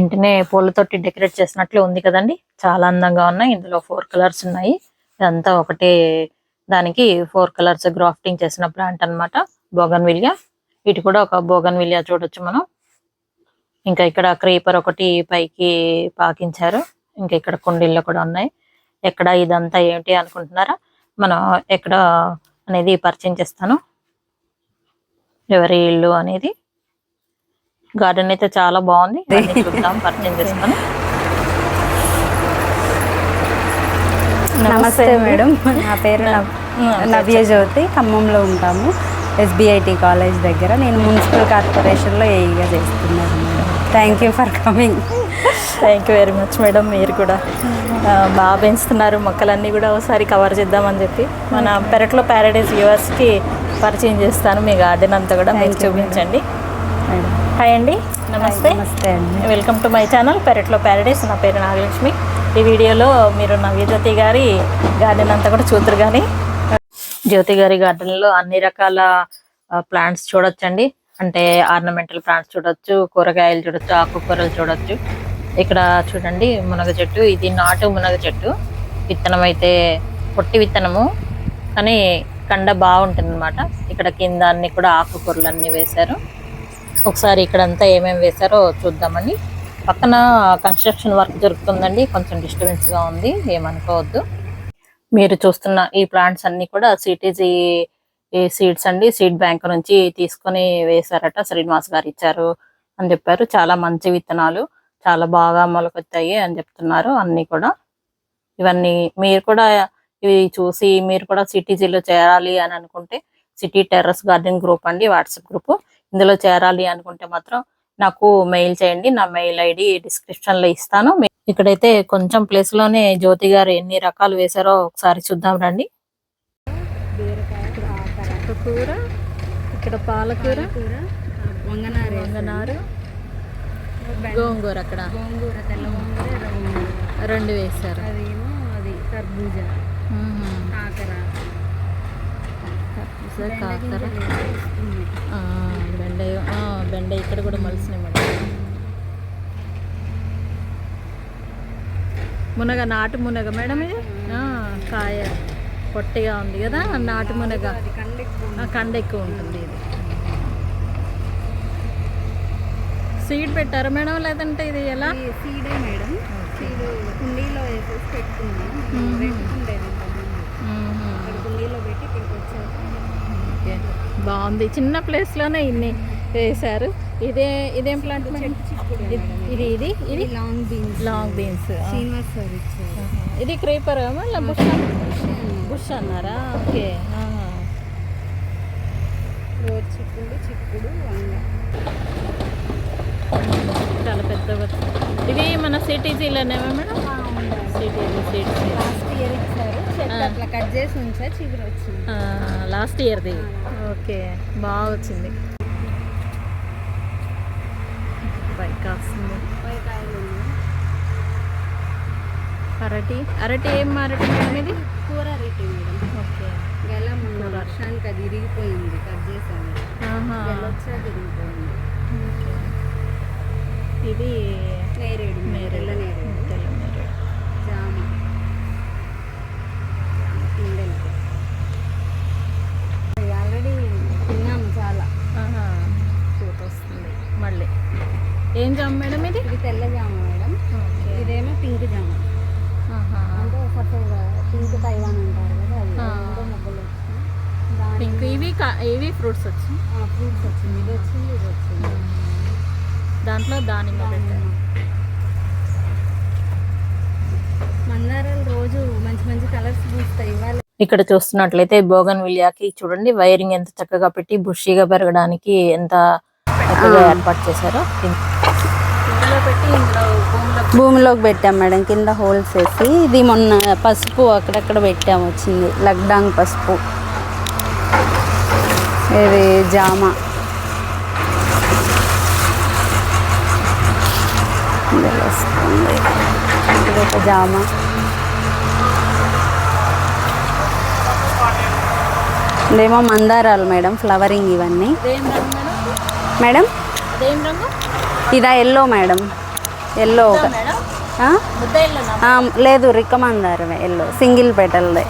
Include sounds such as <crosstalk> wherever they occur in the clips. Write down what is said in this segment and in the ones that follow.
ఇంటినే పూలతోటి డెకరేట్ చేసినట్లు ఉంది కదండి. చాలా అందంగా ఉన్నాయి. ఇందులో ఫోర్ కలర్స్ ఉన్నాయి. ఇదంతా ఒకటే దానికి ఫోర్ కలర్స్ గ్రాఫ్టింగ్ చేసిన ప్లాంట్ అన్నమాట. బోగన్ విలియా ఇటు కూడా ఒక బోగన్ విలియా చూడొచ్చు మనం. ఇంకా ఇక్కడ క్రీపర్ ఒకటి పైకి పాకించారు. ఇంకా ఇక్కడ కుండీల్లో కూడా ఉన్నాయి. ఎక్కడ ఇదంతా ఏంటి అనుకుంటున్నారా? మనం ఎక్కడ అనేది పరిచయం చేస్తాను. ఎవరి ఇల్లు అనేది. గార్డెన్ అయితే చాలా బాగుంది. అన్ని చూద్దాం పరిచయం చేస్తాను నమస్తే మేడం. నా పేరు నవ్- నవ్య జ్యోతి. ఖమ్మంలో ఉంటాము. ఎస్బిఐటి కాలేజ్ దగ్గర. నేను మున్సిపల్ కార్పొరేషన్లో ఏఈగా చేస్తున్నాను thank you for coming thank you very much madam. మీరు కూడా బాగా పెంచుతున్నారు. మొక్కలన్నీ కూడా ఒకసారి కవర్ చేద్దామని చెప్పి. మన పెరట్లో ప్యారడైజ్ వ్యూవర్స్కి పరిచయం చేస్తాను. మీ గార్డెన్ అంతా కూడా మీకు చూపించండి. మేడం. హాయ్ అండి. నమస్తే. నమస్తే అండి. వెల్కమ్ టు మై ఛానల్ పెరట్లో ప్యారడైస్ నా పేరు నాగలక్ష్మి. ఈ వీడియోలో మీరు నవ్యజ్యోతి గారి గార్డెన్ అంతా కూడా చూద్దరు కానీ జ్యోతి గారి గార్డెన్లో అన్ని రకాల ప్లాంట్స్ చూడొచ్చండి. అంటే ఆర్నమెంటల్ ప్లాంట్స్ చూడొచ్చు కూరగాయలు చూడొచ్చు ఆకుకూరలు చూడొచ్చు. ఇక్కడ చూడండి మునగ చెట్టు. ఇది నాటు మునగ చెట్టు. విత్తనం అయితే పొట్టి విత్తనము. కానీ కండ బాగుంటుంది అనమాట ఇక్కడ కింద అన్ని కూడా ఆకుకూరలు అన్ని వేశారు. ఒకసారి ఇక్కడంతా ఏమేమి వేశారో చూద్దామండి పక్కన కన్స్ట్రక్షన్ వర్క్ జరుగుతుందండి. కొంచెం డిస్టర్బెన్స్గా ఉంది. ఏమనుకోవద్దు. మీరు చూస్తున్న ఈ ప్లాంట్స్ అన్ని కూడా సిటీజీ ఈ సీడ్స్ అండి. సీడ్ బ్యాంక్ నుంచి తీసుకొని వేశారట శ్రీనివాస్ గారు ఇచ్చారు అని చెప్పారు. చాలా మంచి విత్తనాలు. చాలా బాగా మొలకొచ్చాయి అని చెప్తున్నారు అన్ని కూడా. ఇవన్నీ మీరు కూడా ఇవి చూసి మీరు కూడా సిటీజీలో చేరాలి అని అనుకుంటే సిటీ టెర్రస్ గార్డెన్ గ్రూప్ అండి. WhatsApp group. ఇందులో చేరాలి అనుకుంటే మాత్రం నాకు మెయిల్ చేయండి. నా మెయిల్ ఐడి డిస్క్రిప్షన్లో ఇస్తాను. ఇక్కడైతే కొంచెం ప్లేస్లోనే జ్యోతి గారు ఎన్ని రకాలు వేశారో ఒకసారి చూద్దాం రండి. కూర ఇక్కడ పాలకూర వంగనారు వంగనారు గోంగూర అక్కడ. గోంగూర తెల్ల గోంగూర ఎర్ర గోంగూర. రెండు వేశారు. అదేమో అది కర్బూజా కాకర. బెండ ఆ, బెండ ఇక్కడ కూడా మలిసినాయి మునగ నాటు మునగ మేడం ఇది? ఆ, కాయ పొట్టిగా ఉంది కదా నాటు మునగ. కండ ఎక్కువ ఉంటుంది ఇది. సీడ్ పెట్టారా మేడం లేదంటే ఇది ఎలా? సీడే మేడం. సీడ్ కుండీలో వేసేసి పెట్టుకున్నాం పెట్టి ఇక్కడికి బాగుంది. చిన్న ప్లేస్లోనే ఇన్ని. వేశారు. ఇదే ఇదేం ప్లాంట్ ఇది ఇది ఇది long beans long beans Srinivas sir ఇచ్చారు. ఇది క్రీపర్ బుష్ బుష్ అన్నారా? ఓకే. చిక్కుడు చిక్కుడు చాలా పెద్దగా. ఇవి మన సిటీజీలోనేమో madam? CTG seeds last year ఇచ్చారు. అట్లా కట్ చేసి ఉంచా చిగురు వచ్చింది. లాస్ట్ ఇయర్ది ఓకే. బాగా వచ్చింది బైక్ వస్తుంది ముప్పై కాయలు ఉన్నాయి అరటి అరటి ఏం అరటి మేడం ఇది? కూర రేటు మేడం. ఓకే. గెల మొన్న వర్షానికి అది ఇరిగిపోయింది కట్ చేశాను ఓకే. ఇది నేరేడు తెల్ల నేరేడు. తెల్ల నేరేడు. జామ. ఆల్రెడీ తిన్నాము చాలా. పూత వస్తుంది మళ్ళీ. ఏం జామ మేడం ఇది ఇది తెల్ల జామ మేడం ఓకే ఇదేమో పింక్ జామ ఆహా. అంటే సపరేట్గా పింక్ తైవాన్ అంటారు కదా అది ఆ. రెండు మొగ్గలు వచ్చినాయి దాని పింక్ ఇవి ఫ్రూట్స్ వచ్చి? ఫ్రూట్స్ వచ్చింది. ఇది వచ్చింది ఇది వచ్చింది. దాంట్లో దానిమ్మ పెట్టారు. మందారాలు రోజు మంచి మంచి కలర్స్ పూస్తాయి. ఇవాళ ఇక్కడ చూస్తున్నట్లయితే బోగన్ విలియాకి చూడండి వైరింగ్ ఎంత చక్కగా పెట్టి బుషీగా పెరగడానికి ఎంత చక్కగా ఏర్పాటు చేశారో. భూమిలోకి పెట్టాం మేడం కింద హోల్స్ వేసి. ఇది మొన్న పసుపు అక్కడక్కడ పెట్టాము వచ్చింది. లగ్డాంగ్ పసుపు. ఇది జామ. ఇందులో వస్తుంది. ఇది ఒక జామ. ఇదేమో మందారాలు మేడం ఫ్లవరింగ్ ఇవన్నీ. మేడం? ఇదా ఎల్లో మేడం. ఎల్లో ఒక లేదు రికమందారమే ఎల్లో. సింగిల్ పెటల్దే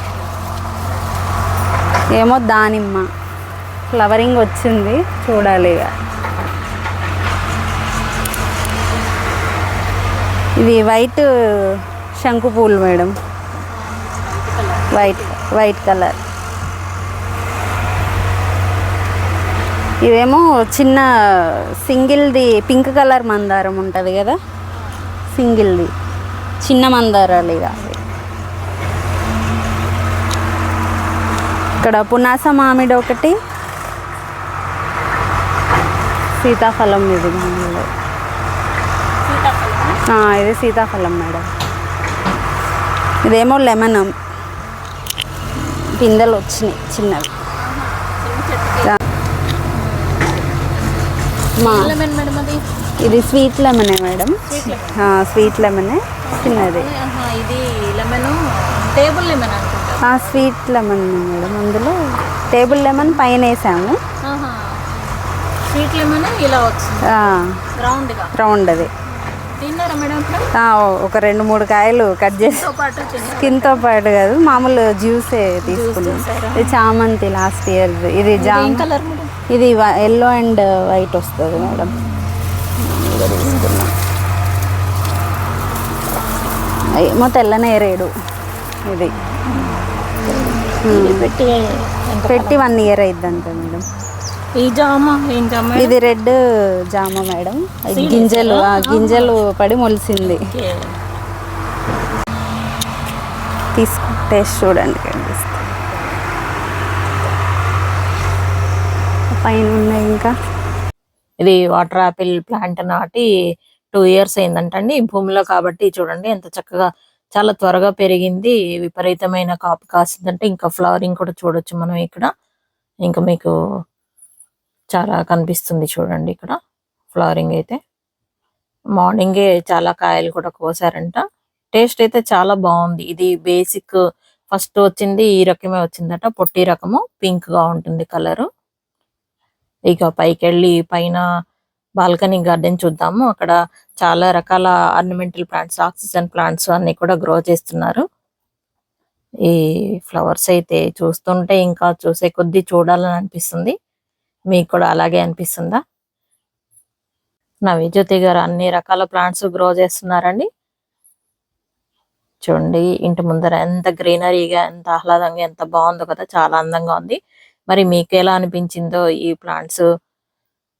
ఏమో దానిమ్మ. ఫ్లవరింగ్ వచ్చింది చూడాలి ఇక. వైట్ శంకు పూలు మేడం. White white colour. ఇదేమో చిన్న సింగిల్ది పింక్ కలర్ మందారం ఉంటుంది కదా? సింగిల్ది. చిన్న మందారాలు ఇక ఇక్కడ పునాస మామిడి ఒకటి సీతాఫలం ఇది ఇది సీతాఫలం మేడం. ఇదేమో లెమన్. పిందెలు వచ్చినాయి చిన్నవి. మా లెమన్ మేడం అది? ఇది స్వీట్ లెమనే మేడం. స్వీట్ లెమనే. చిన్నది. ఇది lemon table lemon sweet lemon madam. అందులో టేబుల్ లెమన్ పైన వేసాము. స్వీట్ లెమన్ ఇలా వచ్చింది. రౌండ్గా. రౌండ్ అది ఒక రెండు మూడు కాయలు కట్ చేసి? స్కిన్తో పాటు కాదు మామూలు జ్యూసే తీసుకున్నాం? ఇది చామంతి లాస్ట్ ఇయర్. ఇది జామ కలర్ ఇది ఎల్లో అండ్ వైట్ వస్తుంది మేడం. ఏమో తెల్ల నేరేడు ఇది. పెట్టి వన్ ఇయర్ అయిద్ది అంతే మేడం. ఈ జామ ఏం జామ? ఇది రెడ్ జామ మేడం. గింజలు ఆ, గింజలు పడి మొలిసింది. తీసుకు టేస్ట్ చూడండి కనిపిస్తుంది. పైన ఉన్నాయి ఇంకా. ఇది వాటర్ ఆపిల్ ప్లాంట్ నాటి టూ ఇయర్స్ అయిందంటండి. ఈ భూమిలో కాబట్టి చూడండి ఎంత చక్కగా చాలా త్వరగా పెరిగింది. విపరీతమైన కాపు కాసిందంటే ఇంకా ఫ్లవరింగ్ కూడా చూడొచ్చు మనం ఇక్కడ. ఇంకా మీకు చాలా కనిపిస్తుంది చూడండి ఇక్కడ. ఫ్లవరింగ్ అయితే. మార్నింగే చాలా కాయలు కూడా కోసారంట. టేస్ట్ అయితే చాలా బాగుంది. ఇది బేసిక్ ఫస్ట్ వచ్చింది ఈ రకమే వచ్చిందట. పొట్టి రకము పింక్గా ఉంటుంది కలరు. ఇక పైకి వెళ్ళి పైన బాల్కనీ గార్డెన్ చూద్దాము. అక్కడ చాలా రకాల ఆర్నమెంటల్ ప్లాంట్స్ ఆక్సిజన్ ప్లాంట్స్ అన్ని కూడా గ్రో చేస్తున్నారు. ఈ ఫ్లవర్స్ అయితే చూస్తుంటే ఇంకా చూసే కొద్దీ చూడాలని అనిపిస్తుంది. మీకు కూడా అలాగే అనిపిస్తుందా? నా విజ్యోతి గారు అన్ని రకాల ప్లాంట్స్ గ్రో చేస్తున్నారండి. చూడండి ఇంటి ముందర ఎంత గ్రీనరీగా ఎంత ఆహ్లాదంగా ఎంత బాగుందో కదా చాలా అందంగా ఉంది. మరి మీకు ఎలా అనిపించిందో ఈ ప్లాంట్స్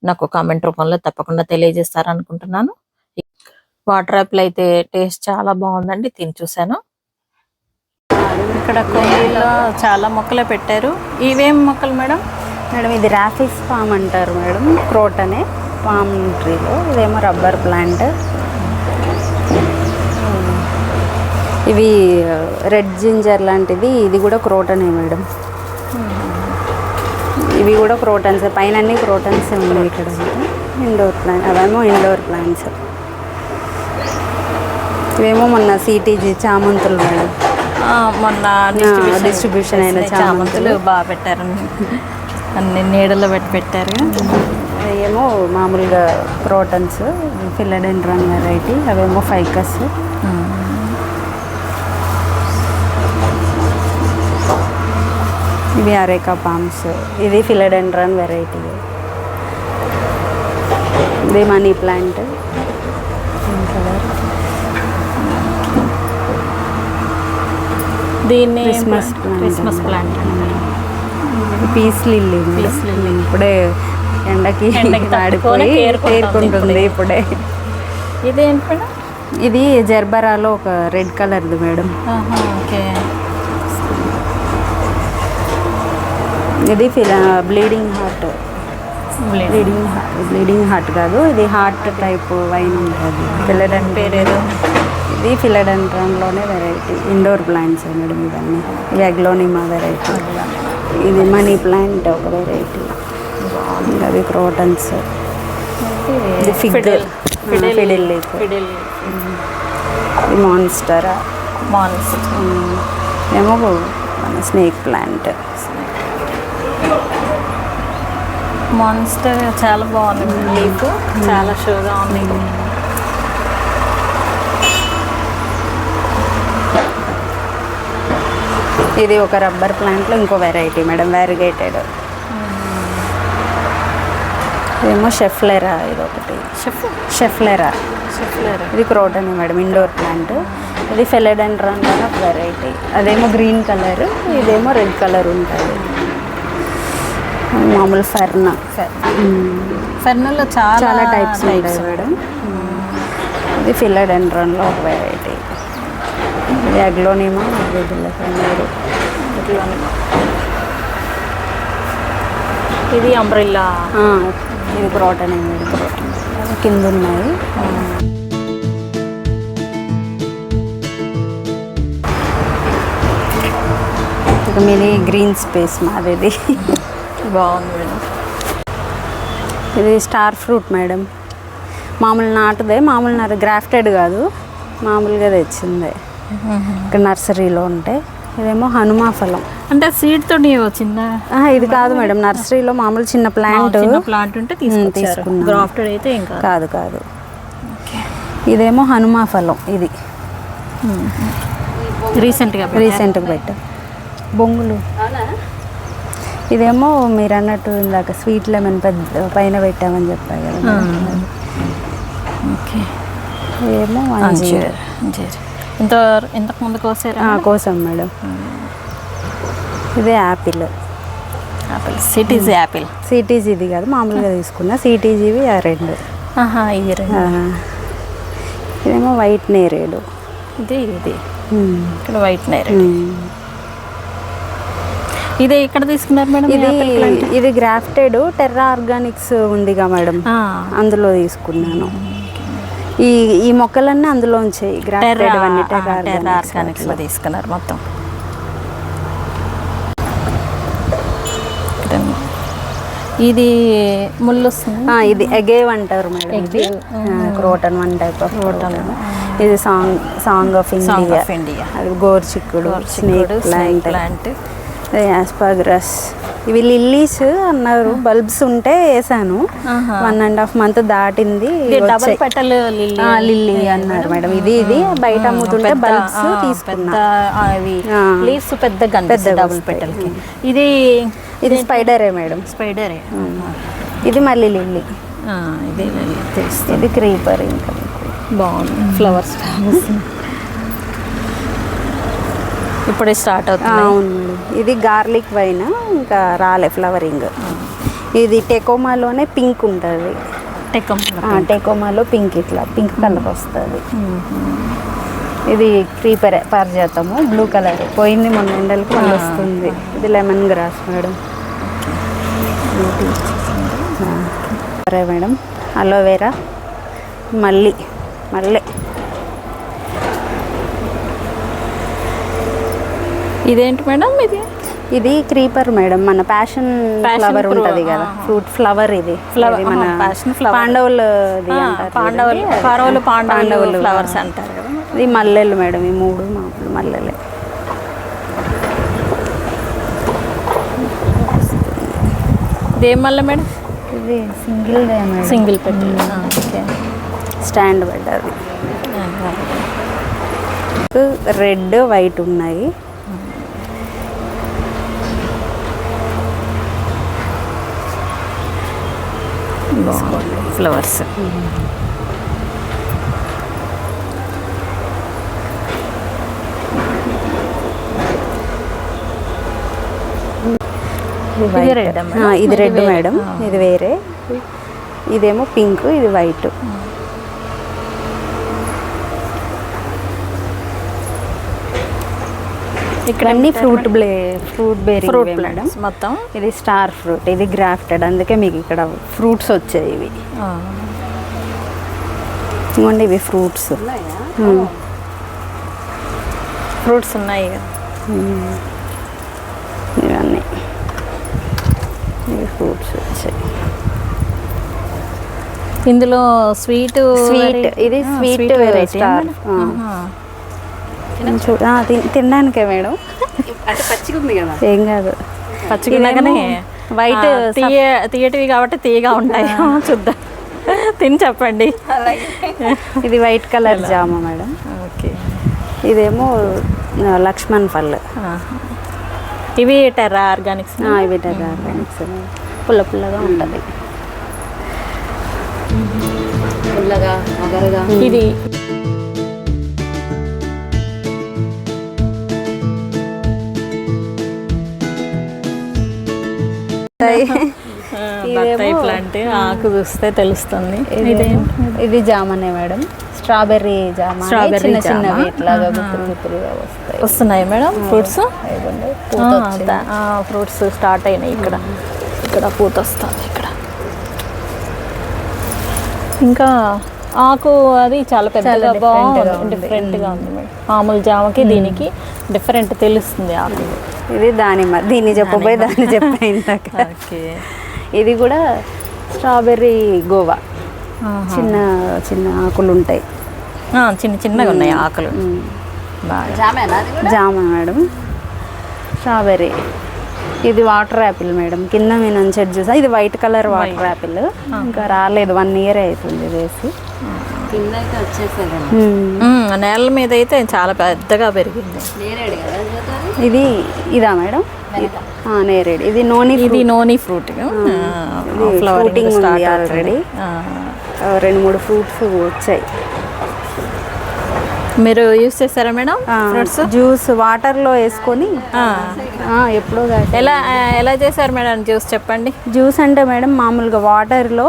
నాకు కామెంట్ రూపంలో తప్పకుండా తెలియజేస్తారనుకుంటున్నాను వాటర్ యాపిల్ అయితే టేస్ట్ చాలా బాగుందండి తిని చూసాను ఇక్కడ కుండీలో చాలా మొక్కలు పెట్టారు. ఇవేం మొక్కలు మేడం? మేడం ఇది రాఫిస్ పామ్ అంటారు మేడం క్రోట్ అనే పామ్ ట్రీలో. ఇదేమో రబ్బర్ ప్లాంట్. ఇవి రెడ్ జింజర్ లాంటిది ఇది కూడా క్రోటనే మేడం. ఇవి కూడా క్రోటన్స్ పైన అన్ని క్రోటన్స్ ఉన్నాయి ఇక్కడ. ఇండోర్ ప్లాంట్ అవేమో ఇండోర్ ప్లాంట్స్. ఇవేమో మొన్న సిటీజీ చామంతులు మేడం. మొన్న distribution అయిన చామంతులు బాగా పెట్టారు. అన్ని నీడలో పెట్టి పెట్టారు. ఏమో మామూలుగా క్రోటన్స్ ఫిల్లడెండ్రన్ వెరైటీ అవేమో ఫైకస్. ఇవి అరేకా పామ్స్. ఇది ఫిలడెండ్రన్ వెరైటీ. ఇది మనీ ప్లాంట్. దీన్ని plant. Christmas plant. Peace lily lily. ఇప్పుడే ఎండకి ఆడిపోయి తేరుకుంటుంది ఇప్పుడే. మేడం? ఇది జర్బరాలో ఒక రెడ్ కలర్ది మేడం. ఓకే. ఇది ఫిల bleeding heart. Bleeding. Heart bleeding heart కాదు ఇది హార్ట్ టైప్ వైన్ ఉంటుంది. ఫిలడెన్ పేరేదో? ఇది ఫిలడెండ్రాన్లోనే వెరైటీ. ఇండోర్ ప్లాంట్స్ మేడం ఇవన్నీ. ఇది అగ్లోనిమా వెరైటీ. ఇది మనీ ప్లాంట్ ఒక వెరైటీ అది క్రోటన్స్. ఇది ఫిడిల్. ఫిడిల్. మాన్స్టర్ మాన్స్ ఏమో మన స్నేక్ ప్లాంట్ మాన్స్టర్ చాలా బాగుంది. లీఫ్ చాలా షోగా ఉంది. ఇది ఒక రబ్బర్ ప్లాంట్లో ఇంకో వెరైటీ మేడం వ్యారిగేటెడ్ ఇదేమో షెఫ్లెరా ఇది ఒకటి షెఫ్? షెఫ్లెరా. షెఫ్లర్. ఇది క్రోటన్ మేడం ఇండోర్ ప్లాంట్. ఇది ఫెలెడెండ్రాన్ అని ఒక వెరైటీ. అదేమో గ్రీన్ కలర్ ఇదేమో రెడ్ కలర్ ఉంటుంది. మామూలు ఫెర్న. ఫెర్నల్లో చాలా చాలా టైప్స్ ఉంటాయి మేడం. ఇది ఫిలడెండ్రాన్లో ఒక వెరైటీ. మీరు ఇది అంబ్రిల్లా. ఇది క్రోటన్ మేడం క్రోటన్ కింద ఉన్నాయి. ఇక మినీ గ్రీన్ స్పేస్ మాది ఇది. బాగుంది మేడం. ఇది స్టార్ ఫ్రూట్ మేడం. మామూలు నాటుదే మామూలు నాటు గ్రాఫ్టెడ్ కాదు. మామూలుగా తెచ్చిందే. ఇక్కడ నర్సరీలో ఉంటాయి ఇదేమో హనుమా ఫలం. అంటే సీడ్ తోటి వచ్చిందా ఆహా, ఇది కాదు మేడం నర్సరీలో మామూలు చిన్న ప్లాంట్ చిన్న ప్లాంట్ ఉంటే తీసుకున్నాను. గ్రాఫ్టెడ్ అయితే ఇంకా కాదు. కాదు ఇదేమో హనుమా ఫలం ఇది. రీసెంట్గా రీసెంట్గా పెట్టా బొంగులు. ఇదేమో మీరు అన్నట్టు ఇందాక స్వీట్ లెమన్ పెద్ద పైన పెట్టామని చెప్పారు కదా. ఓకే. ఇదేమో అంజీర్. ఇంత ఇంతకు ముందు కోసారా కోసం మేడం. ఇదే యాపిల్. యాపిల్. సిటీస్ యాపిల్. సిటీజీ ఇది కాదు మామూలుగా తీసుకున్నా సిటీజీవి ఆ రెండు. ఇది రెండు. ఇదేమో వైట్ నేరేడు. ఇది ఇది. ఇక్కడ వైట్ నైర్ ఉమ్. ఇది ఎక్కడ తీసుకున్నారు మేడం ఇది? ఇది గ్రాఫ్టెడ్ టెర్రా ఆర్గానిక్స్ ఉందిగా మేడం. అందులో తీసుకున్నాను. ఈ ఈ మొక్కలన్నీ అందులో ఉంచాయి తీసుకున్నారు మొత్తం. ఇది ముళ్ళు ఇది ఎగేవ్ అంటారు మేడం. ఇది croton one type of croton ఇది song song of song India. Of India. అది గోర్చిక్కుడు స్నేక్ ప్లాంట్. ప్లాంట్. యాస్పాగ్రస్. ఇవి లిల్లీస్ అన్నారు. బల్బ్స్ ఉంటే వేసాను. వన్ అండ్ హాఫ్ మంత్ దాటింది డబల్. పెటల్ లిల్లీ అన్నారు మేడం. ఇది ఇది బయట అమ్ముతుంటే బల్బ్స్ పెద్ద తీసుకున్నా. ఆ. లీవ్స్ పెద్ద పెద్దగా డబుల్ వస్తాయి. పెటల్కి. ఇది ఇది స్పైడరే మేడం. స్పైడర్ ఇది మళ్ళీ లిల్లీ ఇది ఇది క్రీపర్ ఇంకా బాగుంది. ఫ్లవర్స్ <laughs> ఇప్పుడే స్టార్ట్ అవుతుంది అవును మేడం ఇది గార్లిక్ వైన్ ఇంకా రాలే ఫ్లవరింగ్. ఇది టెకోమాలోనే పింక్ ఉంటుంది. టెక్కం టెకోమాలో పింక్ ఇట్లా పింక్ కలర్ వస్తుంది. ఇది క్రీపర్ పారిజాతము బ్లూ కలర్. పోయింది మొన్న ఎండలకి మళ్ళీ వస్తుంది. ఇది లెమన్ గ్రాస్ మేడం. సరే మేడం అలోవేరా. మళ్ళీ మళ్ళీ. ఇదేంటి మేడం ఇది? ఇది క్రీపర్ మేడం మన ప్యాషన్ ఫ్లవర్ ఉంటుంది కదా. ఫ్రూట్ ఫ్లవర్ ఇది. ఇది మన passion flower. పాండవులు పాండవులు పాండవులు పాండవులు ఫ్లవర్స్ అంటారు కదా ఇది మల్లెలు మేడం ఈ మూడు మామూలు మల్లెలే. ఇదేం మళ్ళీ మేడం? ఇది సింగిల్ సింగిల్ పెట్టి. ఓకే. స్టాండ్ పడ్డది రెడ్ వైట్ ఉన్నాయి. ఫ్లవర్స్. ఇది ఇది రెడ్. మేడం. ఇది వేరే. ఇదేమో పింక్ ఇది వైట్. ఇక్కడ అన్ని ఫ్రూట్ బ్లే ఫ్రూట్ బేరీ ఫ్రూట్ మేడం మొత్తం? ఇది స్టార్ ఫ్రూట్ ఇది గ్రాఫ్టెడ్ అందుకే మీకు ఇక్కడ ఫ్రూట్స్ వచ్చాయి ఇవి. ఇవ్వండి ఇవి ఫ్రూట్స్ ఫ్రూట్స్ ఉన్నాయి ఇవన్నీ. ఇవి ఫ్రూట్స్ వచ్చాయి. ఇందులో స్వీట్ స్వీట్ ఇది స్వీట్ వెరైటీ తినడానికే మేడం. అంటే పచ్చిగా ఉంది కదా. ఏం కాదు. పచ్చిగున్నాగానే వైట్ తీయ తీయటివి కాబట్టి తీయగా ఉంటాయి. చూద్దాం. తిని చెప్పండి. ఇది వైట్ కలర్ జామ మేడం. ఓకే. ఇదేమో లక్ష్మణ్ పళ్ళు. ఇవి టెర్రా ఆర్గానిక్స్? ఇవి ఆర్గానిక్స్ పుల్ల పుల్లగా ఉంటుంది. పుల్లగా ఇది బత్తాయి ప్లాంట్ <laughs> ఆకు చూస్తే తెలుస్తుంది. ఇది జామనే మేడం. స్ట్రాబెర్రీ జామ జామ. చిన్నవి ఇట్లాగా గుత్తులు గుత్తులుగా వస్తాయి. వస్తున్నాయి మేడం ఫ్రూట్స్. ఫ్రూట్స్ స్టార్ట్ అయినాయి ఇక్కడ. ఇక్కడ పూత వస్తుంది ఇక్కడ. ఇంకా ఆకు అది చాలా పెద్దగా బాగుంది. డిఫరెంట్గా ఉంది. మేడం. మామూలు జామకి దీనికి డిఫరెంట్ తెలుస్తుంది ఆకు. ఇది దానిమ్మ దీన్ని చెప్పబోయి దాన్ని చెప్పా ఇందాక. ఓకే. ఇది కూడా స్ట్రాబెర్రీ గోవా. చిన్న చిన్న ఆకులు ఉంటాయి చిన్న చిన్నగా ఉన్నాయి ఆకులు. జామ మేడం. స్ట్రాబెర్రీ. ఇది వాటర్ యాపిల్ మేడం. కింద మీ నుంచి చూసా? ఇది వైట్ కలర్ వాటర్ యాపిల్. ఇంకా రాలేదు. వన్ ఇయర్ అవుతుంది వేసి. కింద అయితే నేల మీద అయితే చాలా పెద్దగా పెరిగింది. నేరేడు కదా? ఇది ఇదా మేడం? ఆ, నేరేడు. ఇది నోని ఇది నోని ఫ్రూట్. fruiting ఉంది already. ఆ, రెండు మూడు ఫ్రూట్స్ వచ్చాయి. మీరు యూస్ చేస్తారా మేడం? ఫ్రూట్స్ జ్యూస్ వాటర్లో వేసుకొని ఎప్పుడో ఎలా ఎలా చేశారు మేడం జ్యూస్ చెప్పండి? జ్యూస్ అంటే మేడం మామూలుగా వాటర్లో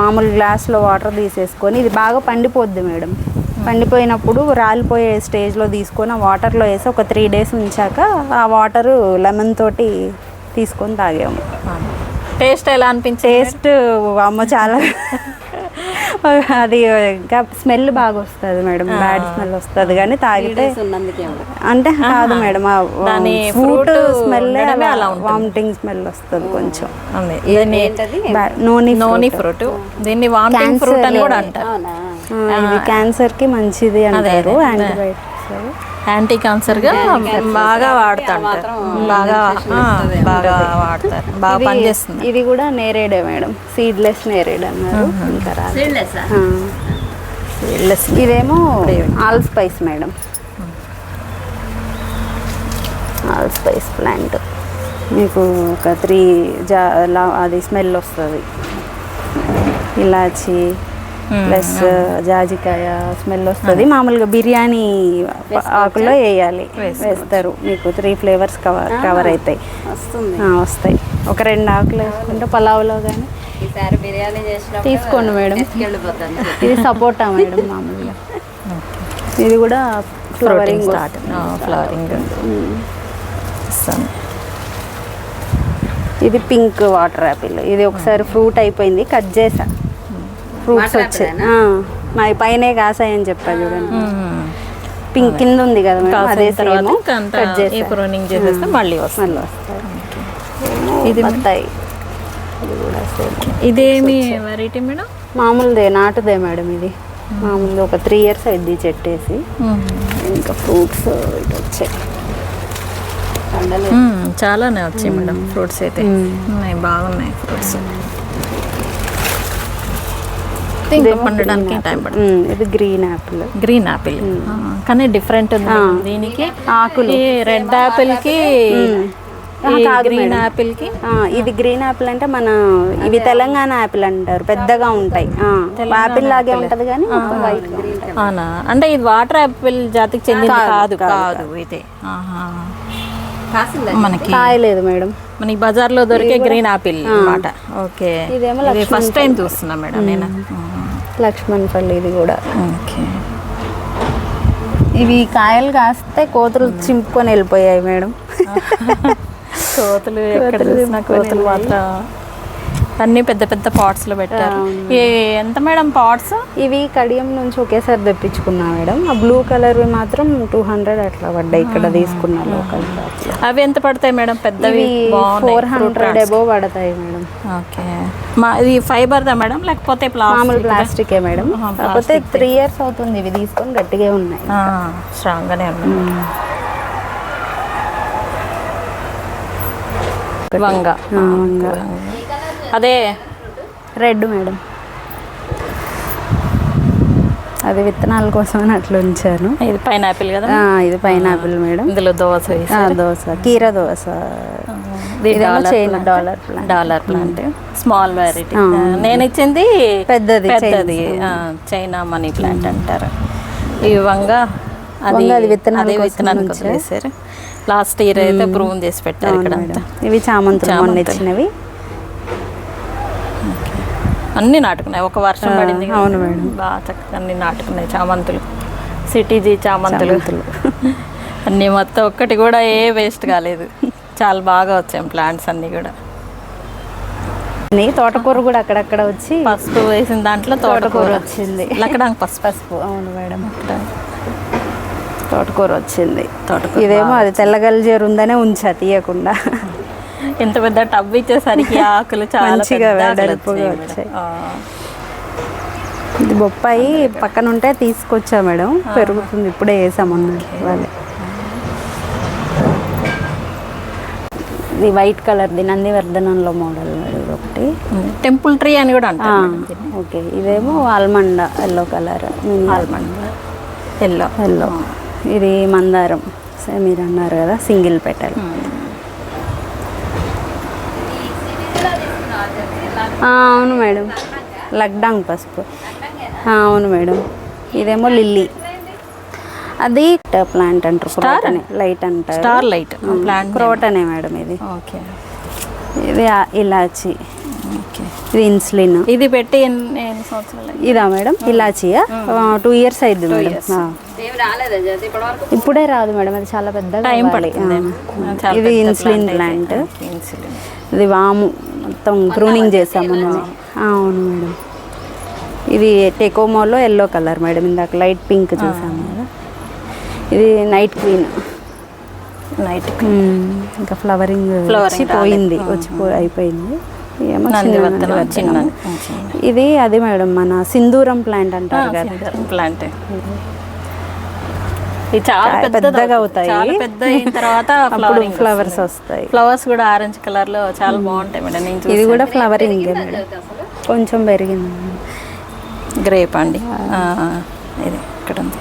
మామూలు గ్లాస్లో వాటర్ తీసేసుకొని ఇది బాగా పండిపోద్ది మేడం. పండిపోయినప్పుడు రాలిపోయే స్టేజ్లో తీసుకొని ఆ వాటర్లో వేసి ఒక త్రీ డేస్ ఉంచాక ఆ వాటరు లెమన్ తోటి తీసుకొని తాగాము. టేస్ట్ ఎలా అనిపించింది? టేస్ట్ అమ్మ చాలా అది ఇంకా స్మెల్ బాగా వస్తుంది మేడం. బ్యాడ్ స్మెల్ వస్తుంది. కానీ తాగితే అంటే కాదు madam. Fruit smell. Vomiting smell వస్తుంది కొంచెం. నోని నోని ఫ్రూట్ దీన్ని వామిటింగ్ ఫ్రూట్ అని కూడా అంటారు. క్యాన్సర్కి మంచిది అంటారు యాంటీబయాటిక్స్ యాంటీ క్యాన్సర్గా బాగా వాడతారు బాగా బాగా వాడతారు. బాగా పనిచేస్తుంది. ఇది కూడా నేరేడే మేడం. సీడ్లెస్ నేరేడ్ అన్నారు. ఇంకా ఆ. ఇదేమో allspice madam. Allspice plant. మీకు ఒక త్రీ జా లా- అది స్మెల్ వస్తుంది. ఇలాచి ప్లస్ జాజికాయ స్మెల్ వస్తుంది. మామూలుగా బిర్యానీ ఆకులో వేయాలి. వేస్తారు. మీకు త్రీ ఫ్లేవర్స్ కవర్ కవర్ అవుతాయి. వస్తాయి. ఒక రెండు ఆకులు వేసుకుంటే పలావ్లో కానీ తీసుకోండి మేడం. ఇది సపోటా మేడం మామూలుగా. ఇది కూడా ఫ్లవరింగ్ స్టార్ట్ ఫ్లవరింగ్ ఇది పింక్ వాటర్ యాపిల్ ఇది ఒకసారి ఫ్రూట్ అయిపోయింది. కట్ చేసా. ఫ్రూట్స్ వచ్చాయి. మా పైనే కాసాయని చెప్పా చూడండి. పింక్ కింద ఉంది కదా అదే సేమ్ కట్ చేసా. ప్రూనింగ్ చేసేస్తే మళ్ళీ వస్తుంది వస్తాయి. ఇది సేమ్. ఇదేమి వెరైటీ మేడం? మామూలుదే నాటుదే మేడం ఇది. మామూలుది ఒక త్రీ ఇయర్స్ అయింది చెట్టేసి. ఇంకా ఫ్రూట్స్ ఇటు వచ్చాయి. చాలానే వచ్చాయి మేడం ఫ్రూట్స్ అయితే. ఉన్నాయి బాగున్నాయి ఫ్రూట్స్ ఇంకా పండడానికి టైం పడుతుంది. ఇది గ్రీన్ యాపిల్ గ్రీన్ యాపిల్ కానీ డిఫరెంట్ ఉంది. దీనికి ఆకులు. రెడ్ యాపిల్కి ఆ, ఈ కాదు గ్రీన్. యాపిల్కి ఆ, ఇది గ్రీన్ యాపిల్ అంటే మన ఇవి తెలంగాణ యాపిల్ అంటారు. పెద్దగా ఉంటాయి. ఆ, యాపిల్ లాగే ఉంటది కానీ వైట్ అవునా? అంటే ఇది వాటర్ యాపిల్ జాతికి చెందింది కాదు కాదు ఇది? మనకి కాయలేదు మేడం. మనకి బజార్లో దొరికే గ్రీన్ యాపిల్ అన్నమాట ఓకే. ఇదేమో ఇది ఫస్ట్ టైం చూస్తున్నా మేడం నేను? లక్ష్మణ్ పల్లి ఇది కూడా. ఓకే. ఇవి కాయలు కాస్తే కోతులు చింపుకొని వెళ్ళిపోయాయి మేడం. కోతులు కోతులు మాత్రం అన్ని పెద్ద పెద్ద పాట్స్లో పెట్టారు. ఎంత మేడం పాట్స్ ఇవి కడియం నుంచి ఒకేసారి తెప్పించుకున్నా మేడం. ఆ బ్లూ కలర్ మాత్రం టూ హండ్రెడ్ అట్లా పడ్డాయి ఇక్కడ తీసుకున్నా లోకల్ అవి ఎంత పడతాయి మేడం? పెద్దవి ఫోర్ హండ్రెడ్ ఎబో పడతాయి మేడం. ఓకే. మా ఇది ఫైబర్ దా మేడం? లేకపోతే మామూలు ప్లాస్టిక్ మేడం. కాకపోతే త్రీ ఇయర్స్ అవుతుంది ఇవి తీసుకొని గట్టిగా ఉన్నాయి. స్ట్రాంగ్ గానే ఉన్నాయి. వంగ. వంగ. అదే. Red madam. అది విత్తనాల కోసం అని అట్లా ఉంచాను. ఇది పైనాపిల్ కదా? ఇది పైనాపిల్ మేడం. ఇందులో దోశ దోస కీర ఇదేమో dollar. Dollar plant. Small variety. నేను ఇచ్చింది పెద్దది, పెద్దది. చైనా. మనీ ప్లాంట్ అంటారు. ఈ వంగ అది విత్తనాల విత్తనానికి. వదిలేశారు లాస్ట్ ఇయర్ అయితే ప్రూవ్ చేసి పెట్టారు ఇక్కడ ఇవి చామంతులు మొన్న చామంతులు. ఇచ్చినవి అన్ని నాటుకున్నాయి. ఒక వర్షం పడింది. అవును మేడం. బాగా చక్కగా అన్ని నాటుకున్నాయి. చామంతులు. సిటీజీ చామంతులు. చామంతులు. <laughs> అన్ని మొత్తం ఒక్కటి కూడా ఏ వేస్ట్ కాలేదు. చాలా బాగా వచ్చాయి ప్లాంట్స్ అన్ని కూడా. తోటకూర కూడా అక్కడక్కడ వచ్చి పసుపు వేసిన దాంట్లో తోటకూర తోటకూర. వచ్చింది. లక్కడానికి <laughs> పసుపు. పసుపు. అవును మేడం. తోటకూర వచ్చింది. తోటకూర ఇదేమో అది తెల్లగల్జేరు ఉందనే ఉంచా తీయకుండా. ఇంత పెద్ద టబ్ ఇచ్చేసరికి ఆకులు చాలా వచ్చాయి. ఇది బొప్పాయి పక్కన ఉంటే తీసుకొచ్చా మేడం. పెరుగుతుంది. ఇప్పుడే వేసామన్న వాళ్ళే. ఇది వైట్ కలర్ ది నందివర్ధనంలో మోడల్ ఇది ఒకటి. టెంపుల్ ట్రీ అని కూడా అంటారు. ఓకే. ఇదేమో almond yellow colour. Almond yellow. Yellow. ఇది మందారం. మీరు అన్నారు కదా సింగిల్ పెటల్ అవును మేడం. లక్డాంగ్ పసుపు. అవును మేడం. ఇదేమో లిల్లీ. అది ప్లాంట్ అంటారు. లైట్ అంటారు. Star light. ప్లాంట్ క్రోటనే మేడం ఇది. ఓకే. ఇది ఇలాచి. ఓకే. ఇది ఇన్సులిన్. ఇది పెట్టి ఎన్ని సంవత్సరాలు? ఇదా మేడం? ఇలాచియా? టూ ఇయర్స్ అయింది మేడం. ఇప్పుడే రాదు మేడం అది చాలా పెద్దగా టైం. పడుతుంది. ఇది పెద్ద ఇన్సులిన్ plant ప్లాంట్. ఇన్సులిన్. ఇది వాము మొత్తం ప్రూనింగ్ చేసాము అవును మేడం. ఇది టెకోమోలో ఎల్లో కలర్ మేడం ఇందాక లైట్ పింక్ చూసాము కదా. ఇది నైట్ క్వీన్. నైట్ ఇంకా ఫ్లవరింగ్ వచ్చి పోయింది వచ్చి అయిపోయింది. ఇది అది మేడం మన సింధూరం ప్లాంట్ అంటారు కదా. ప్లాంట్. చాలా పెద్దగా. అవుతాయి. చాలా పెద్ద అయిన తర్వాత <laughs> అప్పుడు ఫ్లవర్స్ వస్తాయి. ఫ్లవర్స్ కూడా ఆరెంజ్ కలర్లో చాలా బాగుంటాయి మేడం. నేను ఇది కూడా ఫ్లవరింగ్ కొంచెం పెరిగింది. గ్రేప్ అండి. ఇది ఇక్కడ ఉంది.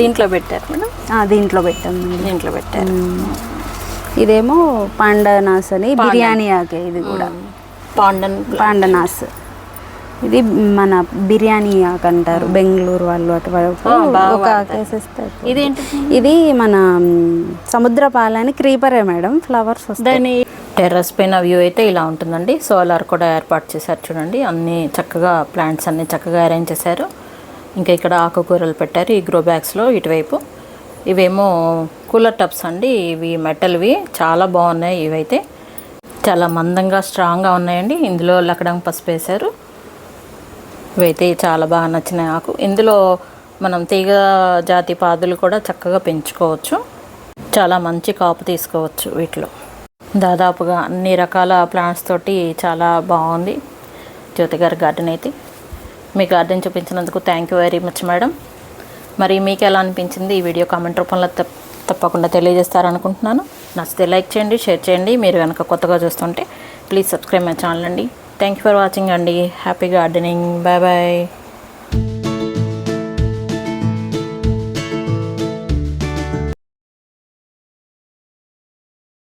దీంట్లో పెట్టారు మేడం? దీంట్లో పెట్టాం మేడం. దీంట్లో పెట్టారు. ఇదేమో పాండనాస్ అని బిర్యానీ ఆకే ఇది కూడా. పాండన్. పాండనాస్ ఇది మన బిర్యానీ ఆకు అంటారు బెంగళూరు వాళ్ళు అటువైపు. ఇదేంటి ఇది మన మ్, సముద్రపాలని క్రీపరే మేడం ఫ్లవర్స్ వస్తాయి. దాని టెర్రస్ పైన వ్యూ అయితే ఇలా ఉంటుందండి. సోలార్ కూడా ఏర్పాటు చేశారు చూడండి. అన్ని చక్కగా ప్లాంట్స్ అన్ని చక్కగా అరేంజ్ చేశారు. ఇంకా ఇక్కడ ఆకుకూరలు పెట్టారు ఈ గ్రో బ్యాగ్స్లో ఇటువైపు. ఇవేమో కూలర్ టబ్స్ అండి. ఇవి మెటల్వి. చాలా బాగున్నాయి ఇవైతే. చాలా మందంగా స్ట్రాంగ్గా ఉన్నాయండి. ఇందులో లక్కడం పసుపు వేశారు. ఇవైతే చాలా బాగా నచ్చినాయి ఆకు. ఇందులో మనం తీగ జాతి పాదులు కూడా చక్కగా పెంచుకోవచ్చు. చాలా మంచి కాపు తీసుకోవచ్చు వీటిలో. దాదాపుగా అన్ని రకాల ప్లాంట్స్ తోటి చాలా బాగుంది. జ్యోతి గారి గార్డెన్ అయితే. మీ garden చూపించినందుకు thank you very much madam మరి మీకు ఎలా అనిపించింది ఈ వీడియో కామెంట్ రూపంలో తప్ప తప్పకుండా తెలియజేస్తారనుకుంటున్నాను. నచ్చితే లైక్ చేయండి షేర్ చేయండి. మీరు కనుక కొత్తగా చూస్తుంటే ప్లీజ్ సబ్స్క్రైబ్ మై ఛానల్ అండి. థ్యాంక్ యూ ఫర్ వాచింగ్ అండి హ్యాపీ గార్డెనింగ్ బాయ్ బాయ్